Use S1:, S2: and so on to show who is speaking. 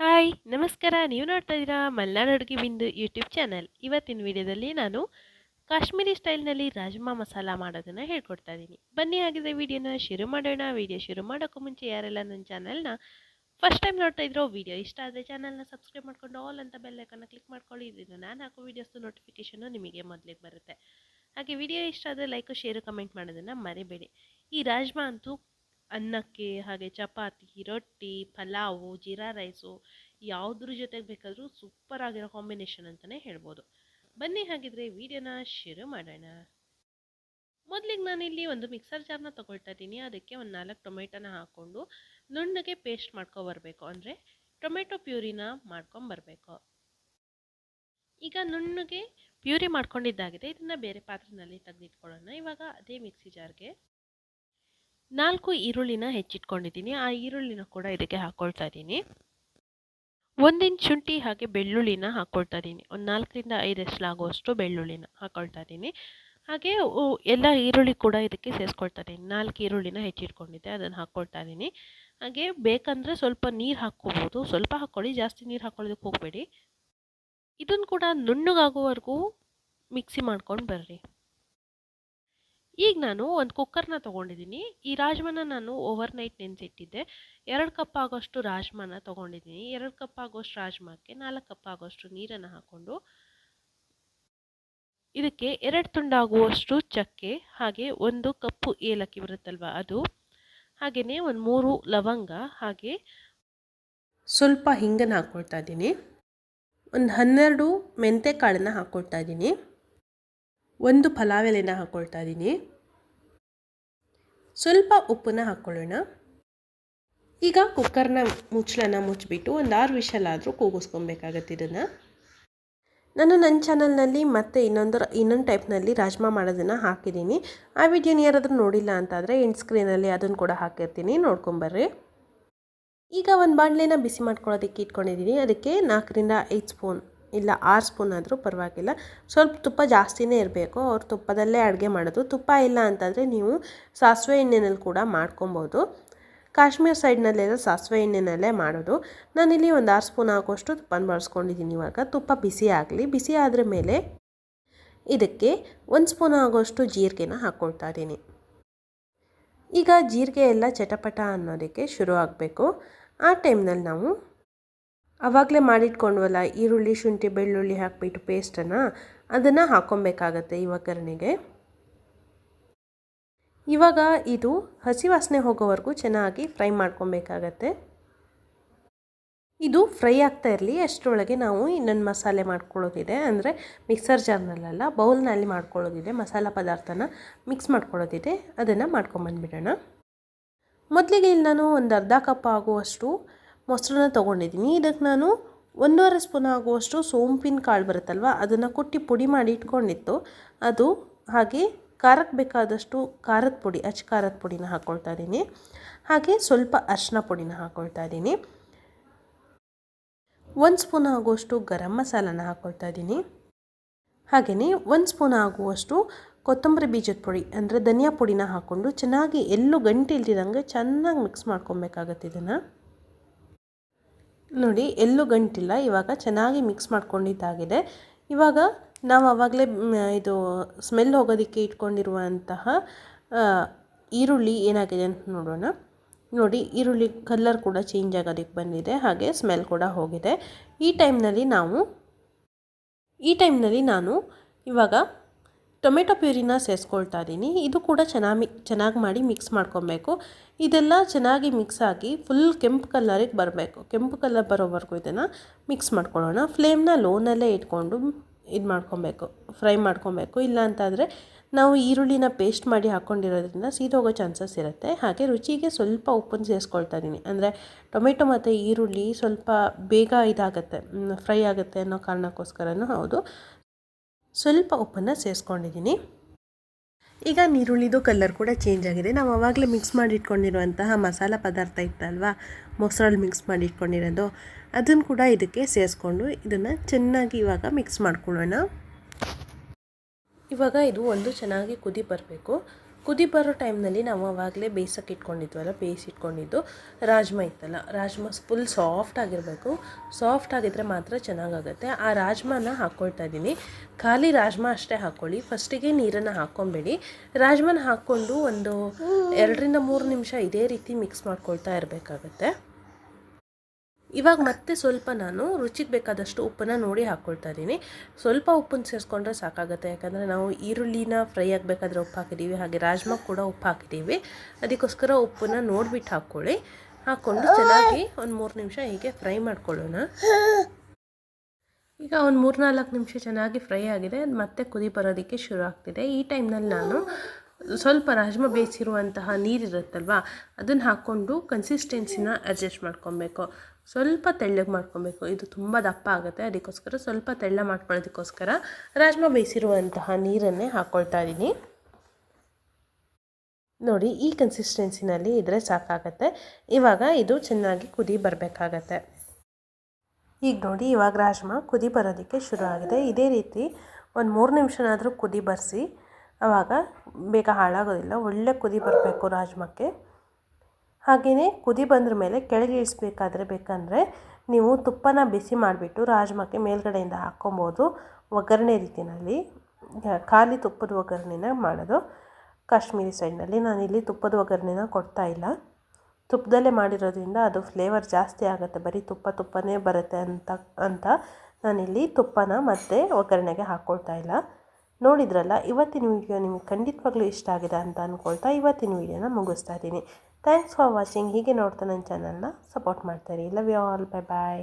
S1: Hi, ನಮಸ್ಕಾರ. ನೀವು ನೋಡ್ತಾ ಇದ್ದೀರಾ ಮಲ್ನಾಡು ಅಡುಗೆ ಬಿಂದು ಯೂಟ್ಯೂಬ್ ಚಾನಲ್. ಇವತ್ತಿನ ವಿಡಿಯೋದಲ್ಲಿ ನಾನು ಕಾಶ್ಮೀರಿ ಸ್ಟೈಲ್ನಲ್ಲಿ ರಾಜ್ಮಾ ಮಸಾಲ ಮಾಡೋದನ್ನು ಹೇಳ್ಕೊಡ್ತಾ ಇದ್ದೀನಿ. ಬನ್ನಿ ಆಗಿದ್ರೆ ವಿಡಿಯೋನ ಶುರು ಮಾಡೋಣ. ವಿಡಿಯೋ ಶುರು ಮಾಡೋಕ್ಕೂ ಮುಂಚೆ ಯಾರೆಲ್ಲ ನನ್ನ ಚಾನಲ್ನ ಫಸ್ಟ್ ಟೈಮ್ ನೋಡ್ತಾ ಇದ್ರೋ, ವಿಡಿಯೋ ಇಷ್ಟ ಆದರೆ ಚಾನಲ್ನ ಸಬ್ಸ್ಕ್ರೈಬ್ ಮಾಡ್ಕೊಂಡು ಆಲ್ ಅಂತ ಬೆಲ್ಲೈಕನ್ನ ಕ್ಲಿಕ್ ಮಾಡ್ಕೊಳ್ಳಿ. ಇದರಿಂದ ನಾನು ಹಾಕೋ ವೀಡಿಯೋಸ್ದು ನೋಟಿಫಿಕೇಷನು ನಿಮಗೆ ಮೊದಲಿಗೆ ಬರುತ್ತೆ. ಹಾಗೆ ವಿಡಿಯೋ ಇಷ್ಟ ಆದರೆ ಲೈಕು, ಶೇರು, ಕಮೆಂಟ್ ಮಾಡೋದನ್ನು ಮರಿಬೇಡಿ. ಈ ರಾಜ್ಮಾ ಅಂತೂ ಅನ್ನಕ್ಕೆ, ಹಾಗೆ ಚಪಾತಿ, ರೊಟ್ಟಿ, ಪಲಾವು, ಜೀರಾ ರೈಸು ಯಾವುದ್ರ ಜೊತೆಗೆ ಬೇಕಾದರೂ ಸೂಪರ್ ಆಗಿರೋ ಕಾಂಬಿನೇಷನ್ ಅಂತಲೇ ಹೇಳ್ಬೋದು. ಬನ್ನಿ ಹಾಗಿದ್ರೆ ವಿಡಿಯೋನ ಶುರು ಮಾಡೋಣ. ಮೊದಲಿಗೆ ನಾನಿಲ್ಲಿ ಒಂದು ಮಿಕ್ಸರ್ ಜಾರ್ನ ತೊಗೊಳ್ತಾ ಇದ್ದೀನಿ. ಅದಕ್ಕೆ ಒಂದು ನಾಲ್ಕು ಟೊಮೆಟೊನ ಹಾಕ್ಕೊಂಡು ನುಣ್ಣಗೆ ಪೇಸ್ಟ್ ಮಾಡ್ಕೊಬರ್ಬೇಕು ಅಂದರೆ ಟೊಮೆಟೊ ಪ್ಯೂರಿನ ಮಾಡ್ಕೊಂಬರ್ಬೇಕು ಈಗ ನುಣ್ಣಗೆ ಪ್ಯೂರಿ ಮಾಡ್ಕೊಂಡಿದ್ದಾಗಿದೆ. ಇದನ್ನು ಬೇರೆ ಪಾತ್ರೆಯಲ್ಲಿ ತೆಗೆದಿಟ್ಕೊಳ್ಳೋಣ. ಇವಾಗ ಅದೇ ಮಿಕ್ಸಿ ಜಾರ್ಗೆ ನಾಲ್ಕು ಈರುಳ್ಳಿನ ಹೆಚ್ಚಿಟ್ಕೊಂಡಿದ್ದೀನಿ. ಆ ಈರುಳ್ಳಿನ ಕೂಡ ಇದಕ್ಕೆ ಹಾಕ್ಕೊಳ್ತಾ ಇದ್ದೀನಿ. ಒಂದಿನ ಶುಂಠಿ ಹಾಗೆ ಬೆಳ್ಳುಳ್ಳಿನ ಹಾಕ್ಕೊಳ್ತಾ ಇದ್ದೀನಿ. ಒಂದು ನಾಲ್ಕರಿಂದ ಐದು ಎಸ್ಲಾಗುವಷ್ಟು ಬೆಳ್ಳುಳ್ಳಿನ ಹಾಕ್ಕೊಳ್ತಾ ಇದ್ದೀನಿ. ಹಾಗೆ ಎಲ್ಲ ಈರುಳ್ಳಿ ಕೂಡ ಇದಕ್ಕೆ ಸೇರಿಸ್ಕೊಳ್ತಾ ಇದ್ದೀನಿ. ನಾಲ್ಕು ಈರುಳ್ಳಿನ ಹೆಚ್ಚಿಟ್ಕೊಂಡಿದ್ದೆ, ಅದನ್ನು ಹಾಕ್ಕೊಳ್ತಾ ಇದ್ದೀನಿ. ಹಾಗೆ ಬೇಕಂದರೆ ಸ್ವಲ್ಪ ನೀರು ಹಾಕ್ಕೋಬೋದು. ಸ್ವಲ್ಪ ಹಾಕ್ಕೊಳ್ಳಿ ಜಾಸ್ತಿ ನೀರು ಹಾಕ್ಕೊಳ್ಳೋದಕ್ಕೆ ಹೋಗಬೇಡಿ. ಇದನ್ನು ಕೂಡ ನುಣ್ಣಗಾಗುವವರೆಗೂ ಮಿಕ್ಸಿ ಮಾಡ್ಕೊಂಡು ಬರ್ರಿ. ಈಗ ನಾನು ಒಂದು ಕುಕ್ಕರ್ನ ತೊಗೊಂಡಿದ್ದೀನಿ ಈ ರಾಜ್ಮಾನ ನಾನು ಓವರ್ ನೈಟ್ ನೆನೆಸಿಟ್ಟಿದ್ದೆ. ಎರಡು ಕಪ್ ಆಗೋಷ್ಟು ರಾಜ್ಮಾನ ತೊಗೊಂಡಿದ್ದೀನಿ ಎರಡು ಕಪ್ ಆಗೋಷ್ಟು ರಾಜ್ಮಾಕ್ಕೆ, ನಾಲ್ಕು ಕಪ್ ಆಗೋಷ್ಟು ನೀರನ್ನು ಹಾಕ್ಕೊಂಡು ಇದಕ್ಕೆ ಎರಡು ತುಂಡಾಗುವಷ್ಟು ಚಕ್ಕೆ, ಹಾಗೆ ಒಂದು ಕಪ್ಪು ಏಲಕ್ಕಿ ಬರುತ್ತಲ್ವ ಅದು. ಹಾಗೆಯೇ ಒಂದು ಮೂರು ಲವಂಗ, ಹಾಗೆ ಸ್ವಲ್ಪ ಹಿಂಗನ್ನು ಹಾಕ್ಕೊಳ್ತಾ ಇದ್ದೀನಿ ಒಂದು ಹನ್ನೆರಡು ಮೆಂತೆ ಕಾಳನ್ನು ಹಾಕ್ಕೊಳ್ತಾ ಇದ್ದೀನಿ ಒಂದು ಪಲಾವ್ ಎಲೆನ ಹಾಕ್ಕೊಳ್ತಾ ಇದ್ದೀನಿ ಸ್ವಲ್ಪ ಉಪ್ಪನ್ನ ಹಾಕ್ಕೊಳ್ಳೋಣ. ಈಗ ಕುಕ್ಕರ್ನ ಮುಚ್ಚಳನ ಮುಚ್ಚಿಬಿಟ್ಟು ಒಂದು ಆರು ವಿಷಲಾದರೂ ಕೂಗಿಸ್ಕೊಬೇಕಾಗತ್ತೆ ಇದನ್ನು. ನಾನು ನನ್ನ ಚಾನಲ್ನಲ್ಲಿ ಮತ್ತೆ ಇನ್ನೊಂದು ಇನ್ನೊಂದು ಟೈಪ್ನಲ್ಲಿ ರಾಜ್ಮಾ ಮಾಡೋದನ್ನು ಹಾಕಿದ್ದೀನಿ. ಆ ವಿಡಿಯೋನ ಯಾರಾದರೂ ನೋಡಿಲ್ಲ ಅಂತಾದರೆ ಎಂಡ್ ಸ್ಕ್ರೀನಲ್ಲಿ ಅದನ್ನು ಕೂಡ ಹಾಕಿರ್ತೀನಿ. ನೋಡ್ಕೊಂಬರ್ರಿ ಈಗ ಒಂದು ಬಾಣಲೆನ ಬಿಸಿ ಮಾಡ್ಕೊಳ್ಳೋದಕ್ಕೆ ಇಟ್ಕೊಂಡಿದ್ದೀನಿ ಅದಕ್ಕೆ ನಾಲ್ಕರಿಂದ ಐದು ಸ್ಪೂನ್ ಇಲ್ಲ ಆರು ಸ್ಪೂನ್ ಆದರೂ ಪರವಾಗಿಲ್ಲ. ಸ್ವಲ್ಪ ತುಪ್ಪ ಜಾಸ್ತಿನೇ ಇರಬೇಕು. ಅವ್ರು ತುಪ್ಪದಲ್ಲೇ ಅಡುಗೆ ಮಾಡೋದು. ತುಪ್ಪ ಇಲ್ಲ ಅಂತಂದರೆ ನೀವು ಸಾಸಿವೆ ಎಣ್ಣೆನಲ್ಲಿ ಕೂಡ ಮಾಡ್ಕೊಬೋದು. ಕಾಶ್ಮೀರ ಸೈಡ್ನಲ್ಲೆಲ್ಲ ಸಾಸಿವೆ ಎಣ್ಣೆನಲ್ಲೇ ಮಾಡೋದು. ನಾನಿಲ್ಲಿ ಒಂದು ಆರು ಸ್ಪೂನ್ ಹಾಕೋಷ್ಟು ತುಪ್ಪನ ಬಳಸ್ಕೊಂಡಿದ್ದೀನಿ ಇವಾಗ. ತುಪ್ಪ ಬಿಸಿ ಆಗಲಿ, ಬಿಸಿ ಆದ್ರ ಮೇಲೆ ಇದಕ್ಕೆ ಒಂದು ಸ್ಪೂನ್ ಆಗೋಷ್ಟು ಜೀರಿಗೆನ ಹಾಕ್ಕೊಳ್ತಾ ಇದ್ದೀನಿ. ಈಗ ಜೀರಿಗೆ ಎಲ್ಲ ಚಟಪಟ ಅನ್ನೋದಕ್ಕೆ ಶುರು ಆಗಬೇಕು. ಆ ಟೈಮ್ನಲ್ಲಿ ನಾವು ಆವಾಗಲೇ ಮಾಡಿಟ್ಕೊಂಡ್ವಲ್ಲ, ಈರುಳ್ಳಿ, ಶುಂಠಿ, ಬೆಳ್ಳುಳ್ಳಿ ಹಾಕಿಬಿಟ್ಟು ಪೇಸ್ಟನ್ನು ಅದನ್ನು ಹಾಕ್ಕೊಬೇಕಾಗತ್ತೆ ಈ ಒಗ್ಗರಣೆಗೆ. ಇವಾಗ ಇದು ಹಸಿ ವಾಸನೆ ಹೋಗೋವರೆಗೂ ಚೆನ್ನಾಗಿ ಫ್ರೈ ಮಾಡ್ಕೊಬೇಕಾಗತ್ತೆ. ಇದು ಫ್ರೈ ಆಗ್ತಾ ಇರಲಿ, ಅಷ್ಟರೊಳಗೆ ನಾವು ಇನ್ನೊಂದು ಮಸಾಲೆ ಮಾಡ್ಕೊಳ್ಳೋದಿದೆ. ಅಂದರೆ ಮಿಕ್ಸರ್ ಜಾರ್ನಲ್ಲ ಬೌಲ್ನಲ್ಲಿ ಮಾಡ್ಕೊಳ್ಳೋದಿದೆ, ಮಸಾಲ ಪದಾರ್ಥನ ಮಿಕ್ಸ್ ಮಾಡ್ಕೊಳ್ಳೋದಿದೆ, ಅದನ್ನು ಮಾಡ್ಕೊಂಬಂದ್ಬಿಡೋಣ. ಮೊದಲಿಗೆ ಇಲ್ಲಿ ನಾನು ಒಂದು ಅರ್ಧ ಕಪ್ ಆಗುವಷ್ಟು ಮೊಸರನ್ನ ತೊಗೊಂಡಿದ್ದೀನಿ. ಇದಕ್ಕೆ ನಾನು ಒಂದೂವರೆ ಸ್ಪೂನ್ ಆಗುವಷ್ಟು ಸೋಂಪಿನ ಕಾಳು ಬರುತ್ತಲ್ವ, ಅದನ್ನು ಕುಟ್ಟಿ ಪುಡಿ ಮಾಡಿ ಇಟ್ಕೊಂಡಿತ್ತು. ಅದು ಹಾಗೆ ಖಾರಕ್ಕೆ ಬೇಕಾದಷ್ಟು ಖಾರದ ಪುಡಿ, ಅಚ್ಚ ಖಾರದ ಪುಡಿನ ಹಾಕ್ಕೊಳ್ತಾ ಇದ್ದೀನಿ. ಹಾಗೆ ಸ್ವಲ್ಪ ಅರಿಶಿನ ಪುಡಿನ ಹಾಕ್ಕೊಳ್ತಾ ಇದ್ದೀನಿ. ಒಂದು ಸ್ಪೂನ್ ಆಗುವಷ್ಟು ಗರಂ ಮಸಾಲನ ಹಾಕ್ಕೊಳ್ತಾ ಇದ್ದೀನಿ. ಹಾಗೆಯೇ ಒಂದು ಸ್ಪೂನ್ ಆಗುವಷ್ಟು ಕೊತ್ತಂಬರಿ ಬೀಜದ ಪುಡಿ, ಅಂದರೆ ಧನಿಯಾ ಪುಡಿನ ಹಾಕ್ಕೊಂಡು ಚೆನ್ನಾಗಿ ಎಲ್ಲೂ ಗಂಟು ಇಲ್ದಿದಂಗೆ ಚೆನ್ನಾಗಿ ಮಿಕ್ಸ್ ಮಾಡ್ಕೊಬೇಕಾಗತ್ತೆ ಇದನ್ನು. ನೋಡಿ, ಎಲ್ಲೂ ಗಂಟಿಲ್ಲ, ಇವಾಗ ಚೆನ್ನಾಗಿ ಮಿಕ್ಸ್ ಮಾಡ್ಕೊಂಡಿದ್ದಾಗಿದೆ. ಇವಾಗ ನಾವು ಆವಾಗಲೇ ಇದು ಸ್ಮೆಲ್ ಹೋಗೋದಕ್ಕೆ ಇಟ್ಕೊಂಡಿರುವಂತಹ ಈರುಳ್ಳಿ ಏನಾಗಿದೆ ಅಂತ ನೋಡೋಣ. ನೋಡಿ, ಈರುಳ್ಳಿ ಕಲರ್ ಕೂಡ ಚೇಂಜ್ ಆಗೋದಕ್ಕೆ ಬಂದಿದೆ, ಹಾಗೆ ಸ್ಮೆಲ್ ಕೂಡ ಹೋಗಿದೆ. ಈ ಟೈಮ್ನಲ್ಲಿ ನಾವು, ಈ ಟೈಮ್ನಲ್ಲಿ ನಾನು ಇವಾಗ ಟೊಮೆಟೊ ಪ್ಯೂರಿನ ಸೇರಿಸ್ಕೊಳ್ತಾ ಇದ್ದೀನಿ. ಇದು ಕೂಡ ಚೆನ್ನಾಗಿ ಚೆನ್ನಾಗಿ ಮಾಡಿ ಮಿಕ್ಸ್ ಮಾಡ್ಕೊಬೇಕು. ಇದೆಲ್ಲ ಚೆನ್ನಾಗಿ ಮಿಕ್ಸ್ ಆಗಿ ಫುಲ್ ಕೆಂಪು ಕಲರಿಗೆ ಬರಬೇಕು. ಕೆಂಪು ಕಲರ್ ಬರೋವರೆಗೂ ಇದನ್ನು ಮಿಕ್ಸ್ ಮಾಡ್ಕೊಳ್ಳೋಣ. ಫ್ಲೇಮ್ನ ಲೋನಲ್ಲೇ ಇಟ್ಕೊಂಡು ಇದು ಮಾಡ್ಕೊಬೇಕು. ಫ್ರೈ ಮಾಡ್ಕೊಬೇಕು. ಇಲ್ಲ ಅಂತಾದರೆ ನಾವು ಈರುಳ್ಳಿನ ಪೇಸ್ಟ್ ಮಾಡಿ ಹಾಕ್ಕೊಂಡಿರೋದ್ರಿಂದ ಸೀದೋಗೋ ಚಾನ್ಸಸ್ ಇರುತ್ತೆ. ಹಾಗೆ ರುಚಿಗೆ ಸ್ವಲ್ಪ ಉಪ್ಪನ್ನು ಸೇರಿಸ್ಕೊಳ್ತಾ ಇದ್ದೀನಿ. ಅಂದರೆ ಟೊಮೆಟೊ ಮತ್ತು ಈರುಳ್ಳಿ ಸ್ವಲ್ಪ ಬೇಗ ಇದಾಗುತ್ತೆ ಫ್ರೈ ಆಗುತ್ತೆ ಅನ್ನೋ ಕಾರಣಕ್ಕೋಸ್ಕರನೂ ಹೌದು. ಸ್ವಲ್ಪ ಉಪ್ಪನ್ನು ಸೇರಿಸ್ಕೊಂಡಿದ್ದೀನಿ ಈಗ ನೀರುಳ್ಳಿದು ಕಲರ್ ಕೂಡ ಚೇಂಜ್ ಆಗಿದೆ. ನಾವು ಆವಾಗಲೇ ಮಿಕ್ಸ್ ಮಾಡಿ ಇಟ್ಕೊಂಡಿರುವಂತಹ ಮಸಾಲ ಪದಾರ್ಥ ಇತ್ತಲ್ವಾ? ಮೊಸರಲ್ಲಿ ಮಿಕ್ಸ್ ಮಾಡಿ ಇಟ್ಕೊಂಡಿರೋದು ಅದನ್ನು ಕೂಡ ಇದಕ್ಕೆ ಸೇರಿಸ್ಕೊಂಡು ಇದನ್ನು ಚೆನ್ನಾಗಿ ಇವಾಗ ಮಿಕ್ಸ್ ಮಾಡ್ಕೊಳ್ಳೋಣ. ಇವಾಗ ಇದು ಒಂದು ಚೆನ್ನಾಗಿ ಕುದಿ ಬರಬೇಕು. ಕುದಿ ಬರೋ ಟೈಮ್ನಲ್ಲಿ ನಾವು ಆವಾಗಲೇ ಬೇಯಿಸೋಕೆ ಇಟ್ಕೊಂಡಿದ್ವಲ್ಲ ಬೇಯಿಸಿಟ್ಕೊಂಡಿದ್ದು ರಾಜ್ಮಾ ಇತ್ತಲ್ಲ. ರಾಜ್ಮಾ ಫುಲ್ ಸಾಫ್ಟ್ ಆಗಿರಬೇಕು. ಸಾಫ್ಟ್ ಆಗಿದ್ರೆ ಮಾತ್ರ ಚೆನ್ನಾಗಾಗುತ್ತೆ. ಆ ರಾಜ್ಮಾನ ಹಾಕ್ಕೊಳ್ತಾ ಇದ್ದೀನಿ. ಖಾಲಿ ರಾಜ್ಮಾ ಅಷ್ಟೇ ಹಾಕ್ಕೊಳ್ಳಿ ಫಸ್ಟಿಗೆ ನೀರನ್ನು ಹಾಕ್ಕೊಬೇಡಿ. ರಾಜ್ಮಾನ ಹಾಕ್ಕೊಂಡು ಒಂದು ಎರಡರಿಂದ ಮೂರು ನಿಮಿಷ ಇದೇ ರೀತಿ ಮಿಕ್ಸ್ ಮಾಡ್ಕೊಳ್ತಾ ಇರಬೇಕಾಗತ್ತೆ. ಇವಾಗ ಮತ್ತೆ ಸ್ವಲ್ಪ ನಾನು ರುಚಿಗೆ ಬೇಕಾದಷ್ಟು ಉಪ್ಪನ್ನು ನೋಡಿ ಹಾಕ್ಕೊಳ್ತಾ ಇದ್ದೀನಿ. ಸ್ವಲ್ಪ ಉಪ್ಪನ್ನು ಸೇರಿಸ್ಕೊಂಡ್ರೆ ಸಾಕಾಗುತ್ತೆ. ಯಾಕಂದರೆ ನಾವು ಈರುಳ್ಳಿನ ಫ್ರೈ ಆಗಬೇಕಾದ್ರೆ ಉಪ್ಪು ಹಾಕಿದ್ದೀವಿ, ಹಾಗೆ ರಾಜ್ಮಾ ಕೂಡ ಉಪ್ಪು ಹಾಕಿದ್ದೀವಿ. ಅದಕ್ಕೋಸ್ಕರ ಉಪ್ಪನ್ನು ನೋಡಿಬಿಟ್ಟು ಹಾಕ್ಕೊಳ್ಳಿ. ಹಾಕ್ಕೊಂಡು ಚೆನ್ನಾಗಿ ಒಂದು ಮೂರು ನಿಮಿಷ ಹೀಗೆ ಫ್ರೈ ಮಾಡ್ಕೊಳ್ಳೋಣ. ಈಗ ಒಂದು ಮೂರು ನಾಲ್ಕು ನಿಮಿಷ ಚೆನ್ನಾಗಿ ಫ್ರೈ ಆಗಿದೆ. ಅದು ಮತ್ತೆ ಕುದಿ ಬರೋದಕ್ಕೆ ಶುರು ಆಗ್ತಿದೆ. ಈ ಟೈಮ್ನಲ್ಲಿ ನಾನು ಸ್ವಲ್ಪ ರಾಜ್ಮಾ ಬೇಯಿಸಿರುವಂತಹ ನೀರಿರುತ್ತಲ್ವ ಅದನ್ನು ಹಾಕ್ಕೊಂಡು ಕನ್ಸಿಸ್ಟೆನ್ಸಿನ ಅಡ್ಜಸ್ಟ್ ಮಾಡ್ಕೊಬೇಕು. ಸ್ವಲ್ಪ ತೆಳ್ಳಗೆ ಮಾಡ್ಕೊಬೇಕು. ಇದು ತುಂಬ ದಪ್ಪ ಆಗುತ್ತೆ. ಅದಕ್ಕೋಸ್ಕರ ಸ್ವಲ್ಪ ತೆಳ್ಳ ಮಾಡ್ಕೊಳ್ಳೋದಕ್ಕೋಸ್ಕರ ರಾಜ್ಮ ಬೇಯಿಸಿರುವಂತಹ ನೀರನ್ನೇ ಹಾಕ್ಕೊಳ್ತಾ ಇದ್ದೀನಿ. ನೋಡಿ, ಈ ಕನ್ಸಿಸ್ಟೆನ್ಸಿನಲ್ಲಿ ಇದ್ದರೆ ಸಾಕಾಗತ್ತೆ. ಇವಾಗ ಇದು ಚೆನ್ನಾಗಿ ಕುದಿ ಬರಬೇಕಾಗತ್ತೆ. ಈಗ ನೋಡಿ, ಇವಾಗ ರಾಜ್ಮ ಕುದಿ ಬರೋದಕ್ಕೆ ಶುರು ಆಗಿದೆ. ಇದೇ ರೀತಿ ಒಂದು ಮೂರು ನಿಮಿಷನಾದರೂ ಕುದಿ ಬರೆಸಿ. ಆವಾಗ ಬೇಗ ಹಾಳಾಗೋದಿಲ್ಲ. ಒಳ್ಳೆ ಕುದಿ ಬರಬೇಕು ರಾಜ್ಮಕ್ಕೆ. ಹಾಗೆಯೇ ಕುದಿ ಬಂದ್ರ ಮೇಲೆ ಕೆಳಗೆ ಇಳಿಸ್ಬೇಕಾದ್ರೆ ಬೇಕಂದರೆ ನೀವು ತುಪ್ಪನ ಬಿಸಿ ಮಾಡಿಬಿಟ್ಟು ರಾಜ್ಮಾಕ್ಕೆ ಮೇಲ್ಗಡೆಯಿಂದ ಹಾಕ್ಕೊಬೋದು ಒಗ್ಗರಣೆ ರೀತಿಯಲ್ಲಿ. ಖಾಲಿ ತುಪ್ಪದ ಒಗ್ಗರಣೆನ ಮಾಡೋದು. ಕಾಶ್ಮೀರಿ ಸೈಡ್ನಲ್ಲಿ ನಾನಿಲ್ಲಿ ತುಪ್ಪದ ಒಗ್ಗರಣೆನ ಕೊಡ್ತಾ ಇಲ್ಲ. ತುಪ್ಪದಲ್ಲೇ ಮಾಡಿರೋದ್ರಿಂದ ಅದು ಫ್ಲೇವರ್ ಜಾಸ್ತಿ ಆಗುತ್ತೆ. ಬರೀ ತುಪ್ಪ ತುಪ್ಪನೇ ಬರುತ್ತೆ ಅಂತ ಅಂತ ನಾನಿಲ್ಲಿ ತುಪ್ಪನ ಮತ್ತೆ ಒಗ್ಗರಣೆಗೆ ಹಾಕ್ಕೊಳ್ತಾ ಇಲ್ಲ. ನೋಡಿದ್ರಲ್ಲ, ಇವತ್ತಿನ ವಿಡಿಯೋ ನಿಮಗೆ ಖಂಡಿತವಾಗ್ಲೂ ಇಷ್ಟ ಆಗಿದೆ ಅಂತ ಅಂದ್ಕೊಳ್ತಾ ಇವತ್ತಿನ ವಿಡಿಯೋನ ಮುಗಿಸ್ತಾ ಇದ್ದೀನಿ. ಥ್ಯಾಂಕ್ಸ್ ಫಾರ್ ವಾಚಿಂಗ್ ಹೀಗೆ ನೋಡ್ತಾ ನನ್ನ ಚಾನಲ್ನ ಸಪೋರ್ಟ್ ಮಾಡ್ತಾರೆ. Love you all bye bye